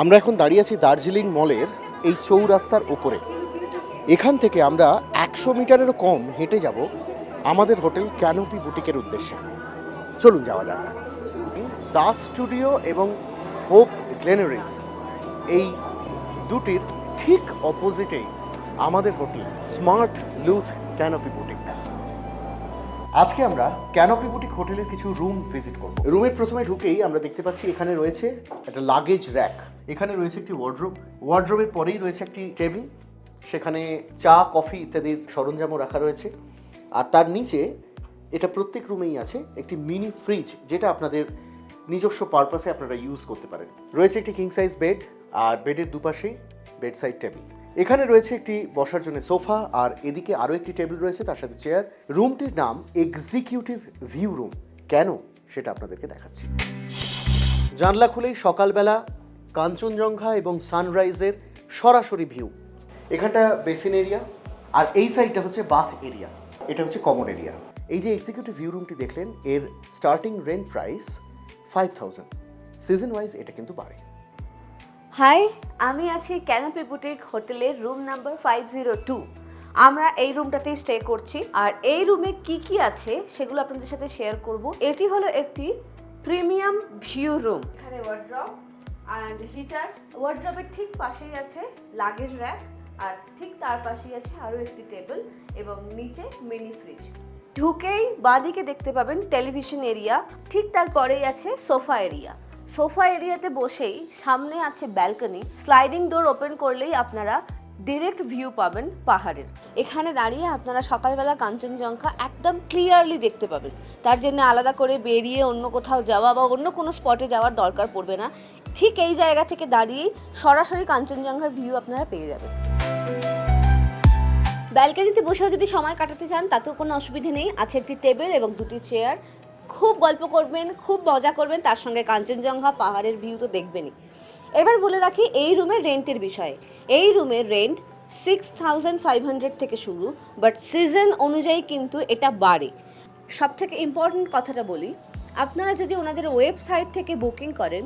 আমরা এখন দাঁড়িয়ে আছি দার্জিলিং মলের এই চৌরাস্তার ওপরে এখান থেকে আমরা একশো মিটারেরও কম হেঁটে যাব আমাদের হোটেল ক্যানোপি বুটিকের উদ্দেশ্যে। চলুন যাওয়া যাক। দাস স্টুডিও এবং হোপ গ্লেনারিস এই দুটির ঠিক অপোজিটেই আমাদের হোটেল স্মার্ট লুথ ক্যানোপি বুটিক। আজকে আমরা ক্যানোপি বুটিক হোটেলের কিছু রুম ভিজিট করব। রুমের প্রথমে ঢুকেই আমরা দেখতে পাচ্ছি এখানে রয়েছে একটা লাগেজ র্যাক এখানে রয়েছে একটি ওয়ার্ড্রোব ওয়ার্ড্রোবের পরেই রয়েছে একটি টেবিল সেখানে চা, কফি ইত্যাদির সরঞ্জামও রাখা রয়েছে। আর তার নিচে এটা প্রত্যেক রুমেই আছে একটি মিনি ফ্রিজ যেটা আপনাদের নিজস্ব পারপাসে আপনারা ইউজ করতে পারেন। রয়েছে একটি কিং সাইজ বেড আর বেডের দুপাশেই বেড সাইড টেবিল এখানে রয়েছে একটি বসার জন্য সোফা, আর এদিকে আরও একটি টেবিল রয়েছে, তার সাথে চেয়ার। রুমটির নাম এক্সিকিউটিভ ভিউ রুম। কেন সেটা আপনাদেরকে দেখাচ্ছি। জানলা খুলেই সকালবেলা কাঞ্চনজঙ্ঘা এবং সানরাইজের সরাসরি ভিউ। এখানটা বেসিন এরিয়া, আর এই সাইডটা হচ্ছে বাথ এরিয়া। এটা হচ্ছে কমন এরিয়া। এই যে এক্সিকিউটিভ ভিউ রুমটি দেখলেন, এর starting rent price five thousand. Season wise এটা কিন্তু বাড়ে। হাই আমি আছি ক্যানাপি বুটিক হোটেলের room number five zero two আমরা এই রুমটাতেই স্টে করছি। আর এই রুমে কি কি আছে সেগুলো আপনাদের সাথে শেয়ার করব। এটি হলো একটি প্রিমিয়াম ভিউ রুম এখানে ওয়ার্ড্রপ অ্যান্ড হিটার ওয়ার্ড্রপের ঠিক পাশেই আছে লাগেজ র্যাক আর ঠিক তার পাশেই আছে আরও একটি টেবিল এবং নিচে মিনি ফ্রিজ ঢুকেই বাঁদিকে দেখতে পাবেন টেলিভিশন এরিয়া ঠিক তারপরেই আছে সোফা এরিয়া সোফা এরিয়াতে বসেই সামনে আছে ব্যালকনি, স্লাইডিং ডোর ওপেন করলেই আপনারা ডিরেক্ট ভিউ পাবেন পাহাড়ের। এখানে দাঁড়িয়ে আপনারা সকালবেলা কাঞ্চনজঙ্ঘা একদম ক্লিয়ারলি দেখতে পাবেন। তার জন্য আলাদা করে বেরিয়ে অন্য কোথাও যাওয়া বা অন্য কোনো স্পটে যাওয়ার দরকার পড়বে না। ঠিক এই জায়গা থেকে দাঁড়িয়েই সরাসরি কাঞ্চনজঙ্ঘার ভিউ আপনারা পেয়ে যাবেন। ব্যালকনিতে বসেও যদি সময় কাটাতে চান, তাতেও কোনো অসুবিধে নেই। আছে একটি টেবিল এবং দুটি চেয়ার খুব গল্প করবেন, খুব মজা করবেন, তার সঙ্গে কাঞ্চনজঙ্ঘা পাহাড়ের ভিউ তো দেখবেনই। এবার বলে রাখি, এই রুমের রেন্টের বিষয়ে। এই রুমের rent six thousand five hundred থেকে শুরু বাট সিজন অনুযায়ী কিন্তু এটা বাড়ে। সব থেকে ইম্পর্ট্যান্ট কথাটা বলি, আপনারা যদি ওনাদের ওয়েবসাইট থেকে বুকিং করেন,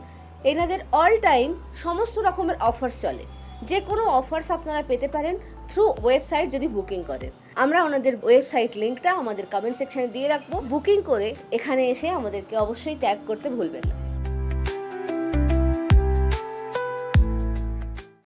এনাদের অল টাইম সমস্ত রকমের অফার্স চলে। যে কোনো অফার্স আপনারা পেতে পারেন থ্রু ওয়েবসাইট যদি বুকিং করেন। আমরা ওনাদের ওয়েবসাইট লিঙ্কটা আমাদের কমেন্ট সেকশানে দিয়ে রাখব। বুকিং করে এখানে এসে আমাদেরকে অবশ্যই ট্যাগ করতে ভুলবেন না।